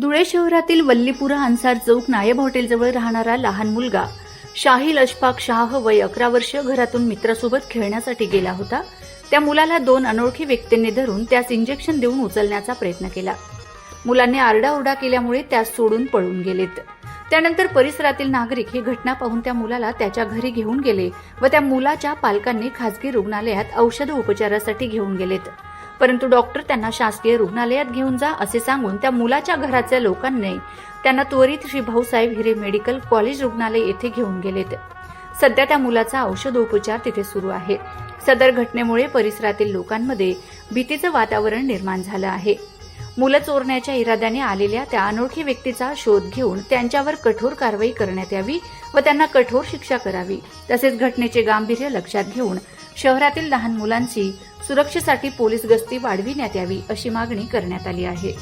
धुळे शहरातील वल्लीपुरा अन्सार चौक नायब हॉटेलजवळ राहणारा लहान मुलगा शाहिल अशफाक शाह वय अकरा वर्ष घरातून मित्रासोबत खेळण्यासाठी गेला होता. त्या मुलाला दोन अनोळखी व्यक्तींनी धरून त्यास इंजेक्शन देऊन उचलण्याचा प्रयत्न केला. मुलांनी आरडाओरडा केल्यामुळे त्यास सोडून पळून गेलेत. त्यानंतर परिसरातील नागरिक ही घटना पाहून त्या मुलाला त्याच्या घरी घेऊन गेले व त्या मुलाच्या पालकांनी खासगी रुग्णालयात औषध उपचारासाठी घेऊन गेलेत. परंतु डॉक्टर त्यांना शासकीय रुग्णालयात घेऊन जा असे सांगून त्या मुलाच्या घराच्या लोकांनी त्यांना त्वरित श्री भाऊसाहेब हिरे मेडिकल कॉलेज रुग्णालय येथे घेऊन गेलेत सध्या त्या मुलाचा औषधोपचार तिथे सुरू आहे. सदर घटनेमुळे परिसरातील लोकांमध्ये भीतीचं वातावरण निर्माण झालं आहे. मुलं चोरण्याच्या इराद्याने आलेल्या त्या अनोळखी व्यक्तीचा शोध घेऊन त्यांच्यावर कठोर कारवाई करण्यात यावी व त्यांना कठोर शिक्षा करावी. तसेच घटनेचे गांभीर्य लक्षात घेऊन शहरातील लहान मुलांची सुरक्षेसाठी पोलीस गस्ती वाढविण्यात यावी अशी मागणी करण्यात आली आहे.